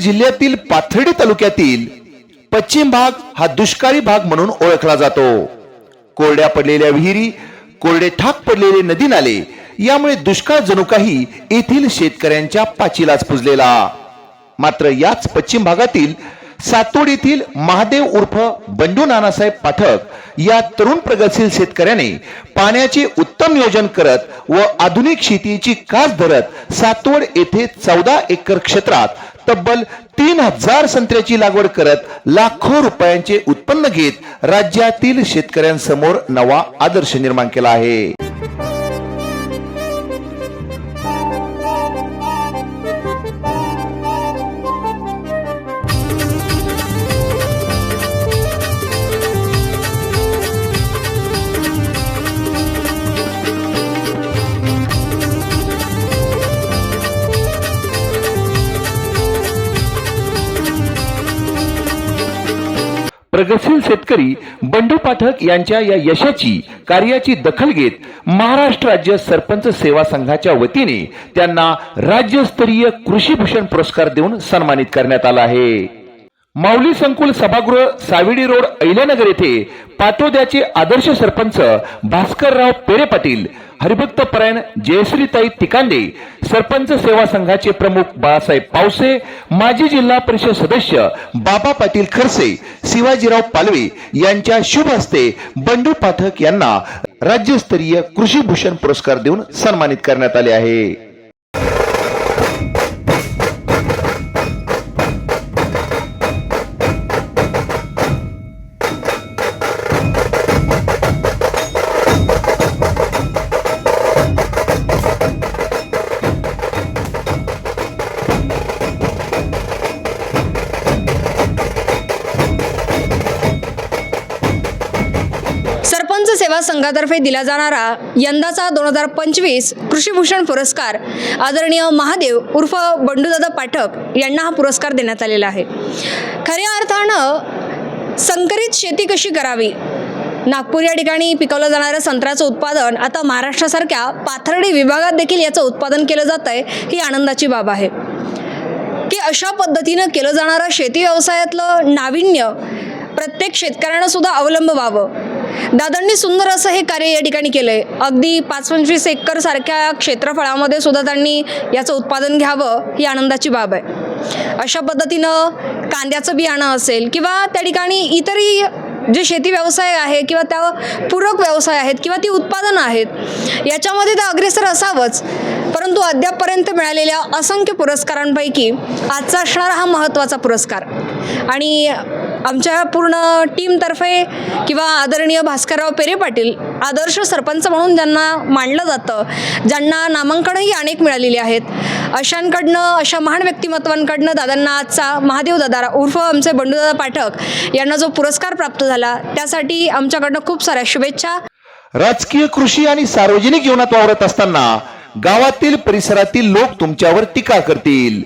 जिल्ह्यातील पाथर्डी तालुक्यातील पश्चिम भाग हा दुष्काळी भाग म्हणून ओळखला जातो. कोरड्या पडलेल्या विहिरी कोरडे ठाक पडलेले नदी नाले यामुळे दुष्काळ जणू काही येथील शेतकऱ्यांच्या पाचीलाच पुजलेला. मात्र याच पश्चिम भागातील सातोड येथील महादेव उर्फ बंडू नानासाहेब पाठक या तरुण प्रगतशील शेतकऱ्याने पाण्याचे उत्तम नियोजन करत व आधुनिक शेतीची कास धरत सातवड येथे चौदा एकर क्षेत्रात तब्बल तीन हजार संत्र्याची लागवड करत लाखो रुपयांचे उत्पन्न घेत राज्यातील शेतकऱ्यांसमोर नवा आदर्श निर्माण केला आहे. प्रगतशील शेतकरी बंडू पाठक यांच्या या यशाची कार्याची दखल घेत महाराष्ट्र राज्य सरपंच सेवा संघाच्या वतीने त्यांना राज्यस्तरीय कृषी भूषण पुरस्कार देऊन सन्मानित करण्यात आला आहे. माऊली संकुल सभागृह साविडी रोड अहिल्यानगर येथे पाटोद्याचे आदर्श सरपंच भास्करराव पेरे पाटील हरिभक्त परायण जयश्रीताई तिकांडे सरपंच सेवा संघाचे प्रमुख बाळासाहेब पावसे माजी जिल्हा परिषद सदस्य बाबा पाटील खरसे शिवाजीराव पालवे यांच्या शुभ हस्ते बंडू पाठक यांना राज्यस्तरीय कृषी भूषण पुरस्कार देऊन सन्मानित करण्यात आले आहे. संघातर्फे दिला जाणारा यंदाचा दोन हजार पंचवीस कृषीभूषण पुरस्कार आदरणीय महादेव उर्फ बंडूदादा पाठक यांना हा पुरस्कार देण्यात आलेला आहे. खऱ्या अर्थानं संकरित शेती कशी करावी? नागपूर या ठिकाणी पिकवलं जाणारं संत्र्याचं उत्पादन आता महाराष्ट्रासारख्या पाथर्डी विभागात देखील याचं उत्पादन केलं जात आहे ही आनंदाची बाब आहे. की अशा पद्धतीनं केलं जाणारं शेती व्यवसायातलं नाविन्य प्रत्येक शेतकऱ्यानं सुद्धा अवलंब व्हावं. दादांनी सुंदर असं हे कार्य या ठिकाणी केलं आहे अगदी पाच पंचवीस एकर सारख्या क्षेत्रफळामध्ये सुद्धा त्यांनी याचं उत्पादन घ्यावं ही आनंदाची बाब आहे. अशा पद्धतीनं कांद्याचं बियाणं असेल किंवा त्या ठिकाणी इतरही जे शेती व्यवसाय आहे किंवा त्या पूरक व्यवसाय आहेत किंवा ती उत्पादनं आहेत याच्यामध्ये तर अग्रेसर असावंच. परंतु अद्यापपर्यंत मिळालेल्या असंख्य पुरस्कारांपैकी आजचा असणारा हा महत्त्वाचा पुरस्कार. आणि आमच्या पूर्ण टीमतर्फे किंवा आदरणीय भास्करराव पेरे पाटील आदर्श सरपंच म्हणून ज्यांना मानलं जातं ज्यांना नामांकनही अनेक मिळालेली आहेत. अशांकडनं अशा महान व्यक्तिमत्वांकडनं दादांना आजचा महादेव दादा उर्फ आमचे बंडूदादा पाठक यांना जो पुरस्कार प्राप्त झाला त्यासाठी आमच्याकडनं खूप साऱ्या शुभेच्छा. राजकीय कृषी आणि सार्वजनिक जीवनात वावरत असताना गावातील परिसरातील लोक तुमच्यावर टीका करतील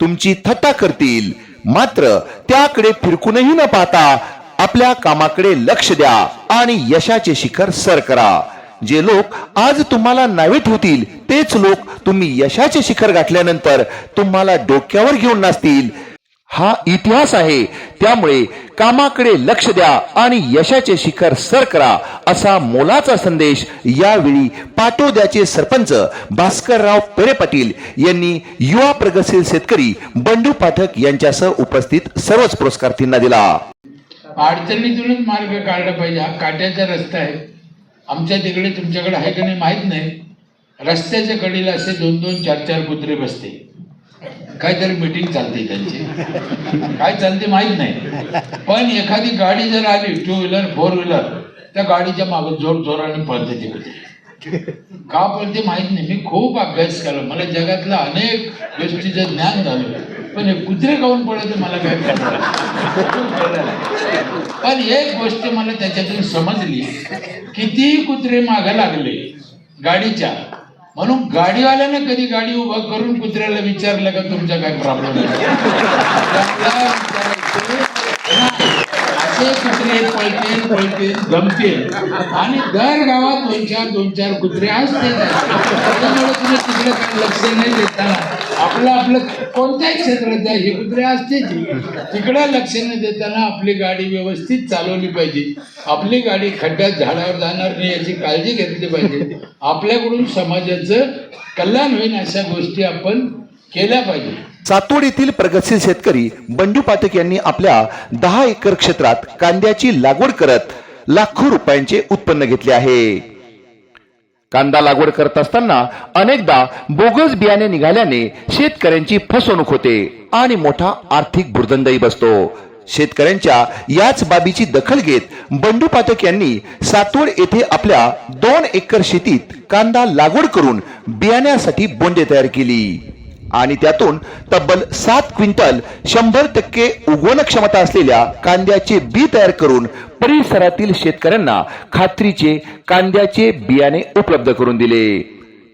तुमची थट्टा करतील. मात्र त्याकडे फिरकूनही न पाहता आपल्या कामाकडे लक्ष द्या आणि यशाचे शिखर सर करा. जे लोक आज तुम्हाला नावे ठेवतील तेच लोक तुम्ही यशाचे शिखर गाठल्यानंतर तुम्हाला डोक्यावर घेऊन नसतील हा इतिहास आहे. त्यामुळे कामाकडे लक्ष द्या आणि यशाचे शिखर सर करा असा मोलाचा संदेश यावेळी पाटोद्याचे सरपंच भास्करराव पेरे पाटील यांनी युवा प्रगतशील शेतकरी बंडू पाठक यांच्यासह उपस्थित सर्वच पुरस्कारार्थींना दिला. अडचणीतूनच मार्ग काढला पाहिजे. हा काट्याचा रस्ता आहे. आमच्या तिकडे तुमच्याकडे आहे का नाही माहीत नाही. रस्त्याच्या कडेला असे दोन दोन चार चार कुत्रे बसते काहीतरी मिटिंग चालते त्यांची. काय चालते माहीत नाही. पण एखादी गाडी जर आली टू व्हीलर फोर व्हीलर त्या गाडीच्या मागे जोर जोराने पळते तिकडे. का पळते माहीत नाही. मी खूप अभ्यास केला. मला जगातलं अनेक गोष्टीचं ज्ञान झालं. पण हे कुत्रे काऊन पळत मला काय पण एक गोष्ट मला त्याच्यातून समजली किती कुत्रे मागे लागले गाडीच्या म्हणून गाडीवाल्यानं कधी गाडी उभा करून कुत्र्याला विचारलं का तुमचा काय प्रॉब्लेम आहे? असे कुत्रे पळते पळते जमते आणि दर गावात दोन चार दोन चार कुत्रे असते त्याच्यामुळे तुम्ही तिकडे लक्ष नाही देताना. आपलं आपलं कोणत्याही क्षेत्रात जा हे कुत्रे असतेच तिकडे लक्ष न देताना आपली गाडी व्यवस्थित चालवली पाहिजे. आपली गाडी खड्ड्यात झाडावर जाणार नाही याची काळजी घेतली पाहिजे. आपल्याकडून समाजाचं कल्याण होईल अशा गोष्टी आपण केल्या पाहिजे. सातोड येथील प्रगतशील शेतकरी बंडू पाठक यांनी आपल्या दहा एकर क्षेत्रात कांद्याची लागवड करत लाखो रुपयांचे उत्पन्न घेतले आहे. कांदा लागवड करत असताना अनेकदा बोगस बियाणे निघाल्याने शेतकऱ्यांची फसवणूक होते आणि मोठा आर्थिक भुर्दंडही बसतो. शेतकऱ्यांच्या याच बाबीची दखल घेत बंडू पाठक यांनी सातोड येथे आपल्या दोन एकर शेतीत कांदा लागवड करून बियाण्यासाठी बोंडे तयार केली. आणि त्यातून तब्बल सात क्विंटल शंभर टक्के उगवण क्षमता असलेल्या कांद्याचे बी तयार करून परिसरातील शेतकऱ्यांना खात्रीचे कांद्याचे बियाणे उपलब्ध करून दिले.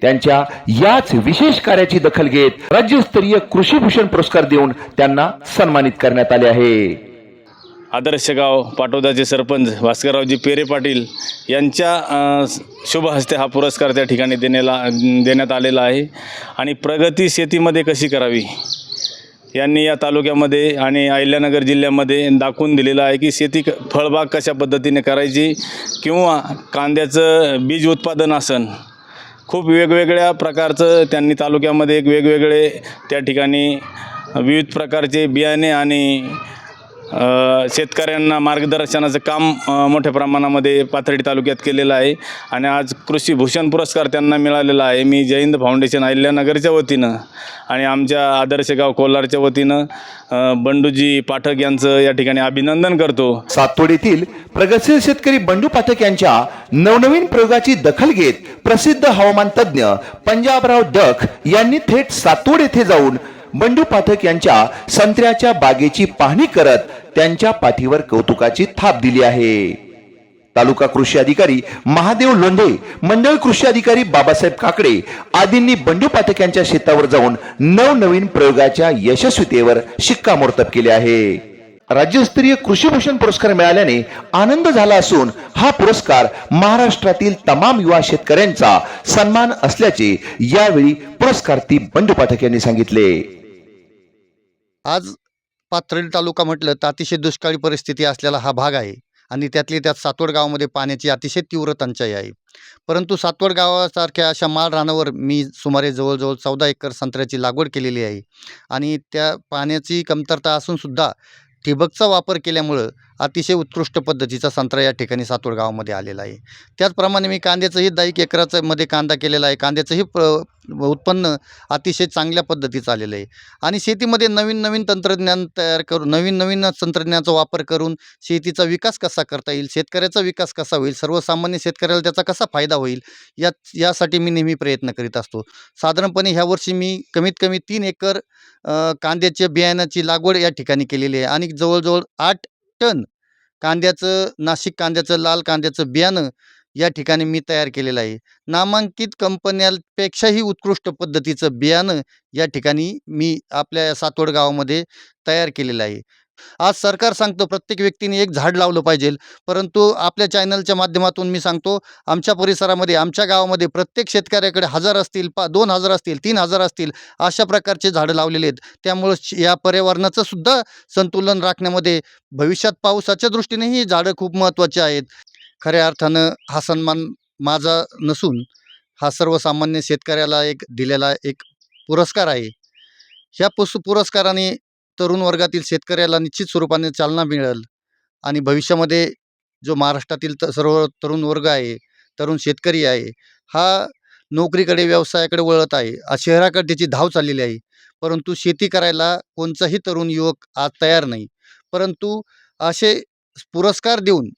त्यांच्या याच विशेष कार्याची दखल घेत राज्यस्तरीय कृषी भूषण पुरस्कार देऊन त्यांना सन्मानित करण्यात आले आहे. आदर्श गाव पाटोदाचे सरपंच भास्कररावजी पेरे पाटील यांच्या शुभ हस्ते हा पुरस्कार त्या ठिकाणी देण्याला देण्यात आलेला आहे. आणि प्रगती शेतीमध्ये कशी करावी यांनी या तालुक्यामध्ये आणि अहिल्यानगर जिल्ह्यामध्ये दाखवून दिलेलं आहे की शेती क- फळबाग कशा पद्धतीने करायची किंवा कांद्याचं बीज उत्पादन असन खूप वेगवेगळ्या प्रकारचं त्यांनी तालुक्यामध्ये एक वेगवेगळे त्या ठिकाणी विविध प्रकारचे बियाणे आणि शेतकऱ्यांना मार्गदर्शनाचं काम मोठ्या प्रमाणामध्ये पाथर्डी तालुक्यात केलेलं आहे. आणि आज कृषी भूषण पुरस्कार त्यांना मिळालेला आहे. मी जय फाउंडेशन अहिल्यानगरच्या वतीनं आणि आमच्या आदर्श गाव कोलारच्या वतीनं बंडूजी पाठक यांचं या ठिकाणी अभिनंदन करतो. सातोड येथील प्रगतशील शेतकरी बंडू पाठक यांच्या नवनवीन प्रयोगाची दखल घेत प्रसिद्ध हवामान तज्ज्ञ पंजाबराव डख यांनी थेट सातोड येथे जाऊन बंडू पाठक यांच्या संत्र्याच्या बागेची पाहणी करत त्यांच्या पाठीवर कौतुकाची थाप दिली आहे. तालुका कृषी अधिकारी महादेव लोंढे मंडळ कृषी अधिकारी बाबासाहेब काकडे आदींनी बंडू पाठक यांच्या शेतावर जाऊन नवनवीन प्रयोगाच्या यशस्वीतेवर शिक्कामोर्तब केले आहे. राज्यस्तरीय कृषीभूषण पुरस्कार मिळाल्याने आनंद झाला असून हा पुरस्कार महाराष्ट्रातील तमाम युवा शेतकऱ्यांचा सन्मान असल्याचे यावेळी पुरस्कारती बंडू पाठक यांनी सांगितले. आज पाथर्डी तालुका म्हटलं तर अतिशय दुष्काळी परिस्थिती असलेला हा भाग आहे. आणि त्यातली त्यात सातवड गावामध्ये पाण्याची अतिशय तीव्र टंचाई आहे. परंतु सातवड गावासारख्या अशा माळ रानावर मी सुमारे जवळजवळ चौदा एकर संत्र्याची लागवड केलेली आहे. आणि त्या पाण्याची कमतरता असूनसुद्धा ठिबकचा वापर केल्यामुळं अतिशय उत्कृष्ट पद्धतीचा संत्रा या ठिकाणी सातवड गावामध्ये आलेला आहे. त्याचप्रमाणे मी कांद्याचंही दाईक एक एकराचं मध्ये कांदा केलेला आहे. कांद्याचंही प्र उत्पन्न अतिशय चांगल्या पद्धतीचं आलेलं आहे. आणि शेतीमध्ये नवीन नवीन तंत्रज्ञान तयार करून नवीन नवीन तंत्रज्ञानाचा वापर करून शेतीचा विकास कसा करता येईल शेतकऱ्याचा विकास कसा होईल सर्वसामान्य शेतकऱ्याला त्याचा कसा फायदा होईल या यासाठी मी नेहमी प्रयत्न करीत असतो. साधारणपणे ह्या वर्षी मी कमीत कमी तीन एकर कांद्याच्या बियाण्याची लागवड या ठिकाणी केलेली आहे. आणि जवळजवळ आठ टन कांद्याचं नाशिक कांद्याचं लाल कांद्याचं बियाणं या ठिकाणी मी तयार केलेलं आहे. नामांकित कंपन्यांपेक्षाही उत्कृष्ट पद्धतीचं बियाणं या ठिकाणी मी आपल्या सातवड गावामध्ये तयार केलेलं आहे. आज सरकार सांगतं प्रत्येक व्यक्तीने एक झाड लावलं पाहिजे. परंतु आपल्या चॅनलच्या माध्यमातून मी सांगतो आमच्या परिसरामध्ये आमच्या गावामध्ये प्रत्येक शेतकऱ्याकडे हजार असतील पा दोन हजार असतील तीन हजार असतील अशा प्रकारचे झाडं लावलेले आहेत. त्यामुळं या पर्यावरणाचं सुद्धा संतुलन राखण्यामध्ये भविष्यात पावसाच्या दृष्टीनेही झाडं खूप महत्त्वाचे आहेत. खऱ्या अर्थानं हा सन्मान माझा नसून हा सर्वसामान्य शेतकऱ्याला एक दिलेला एक पुरस्कार आहे. ह्या पुस पुरस्काराने तरुण वर्गातील शेतकऱ्याला निश्चित स्वरूपाने चालना मिळेल. आणि भविष्यामध्ये जो महाराष्ट्रातील त सर्व तरुण वर्ग आहे तरुण शेतकरी आहे हा नोकरीकडे व्यवसायाकडे वळत आहे. शहराकडे त्याची धाव चाललेली आहे. परंतु शेती करायला कोणताही तरुण युवक आज तयार नाही. परंतु असे पुरस्कार देऊन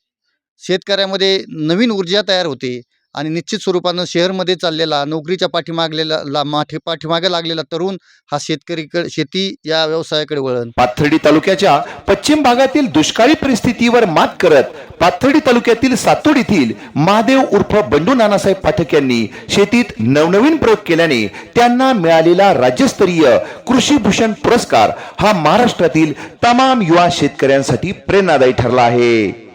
शेतकऱ्यामध्ये नवीन ऊर्जा तयार होते. आणि निश्चित स्वरूपानं शहरमध्ये चाललेला नोकरीच्या पाठीमागलेला ला माठी पाठीमागे लागलेला तरुण हा शेतकरीकडे शेती या व्यवसायाकडे वळण. पाथर्डी तालुक्याच्या पश्चिम भागातील दुष्काळी परिस्थितीवर मात करत पाथर्डी तालुक्यातील सातोड येथील महादेव उर्फ बंडू नानासाहेब पाठक यांनी शेतीत नवनवीन प्रयोग केल्याने त्यांना मिळालेला राज्यस्तरीय कृषी भूषण पुरस्कार हा महाराष्ट्रातील तमाम युवा शेतकऱ्यांसाठी प्रेरणादायी ठरला आहे.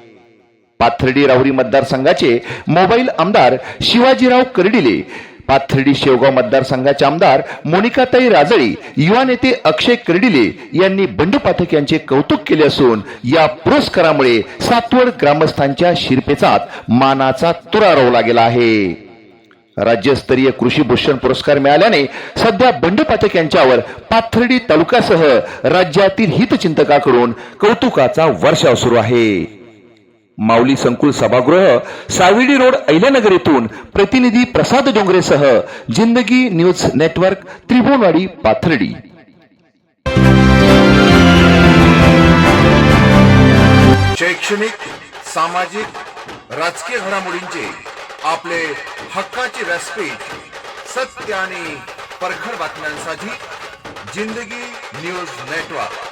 पाथर्डी राहुरी मतदारसंघाचे मोबाईल आमदार शिवाजीराव कर्डिले पाथर्डी शेवगाव मतदारसंघाचे आमदार मोनिकाताई राजळी युवा नेते अक्षय कर्डिले यांनी बंडू पाठक यांचे कौतुक केले असून या पुरस्कारामुळे सातवड ग्रामस्थांच्या शिरपेचात मानाचा तुरा रोवला गेला आहे. राज्यस्तरीय कृषी भूषण पुरस्कार मिळाल्याने सध्या बंडू पाठक यांच्यावर पाथर्डी तालुक्यासह राज्यातील हितचिंतकाकडून कौतुकाचा वर्षाव सुरू आहे. माऊली संकुल सभागृह साविडी रोड अहिल्यानगर येथून प्रतिनिधी प्रसाद डोंगरेसह जिंदगी न्यूज नेटवर्क त्रिभुवनवाडी पाथर्डी. शैक्षणिक सामाजिक राजकीय घडामोडींचे आपले हक्काचे व्यासपीठ सत्य आणि परखड बातम्यांसाठी जिंदगी न्यूज नेटवर्क.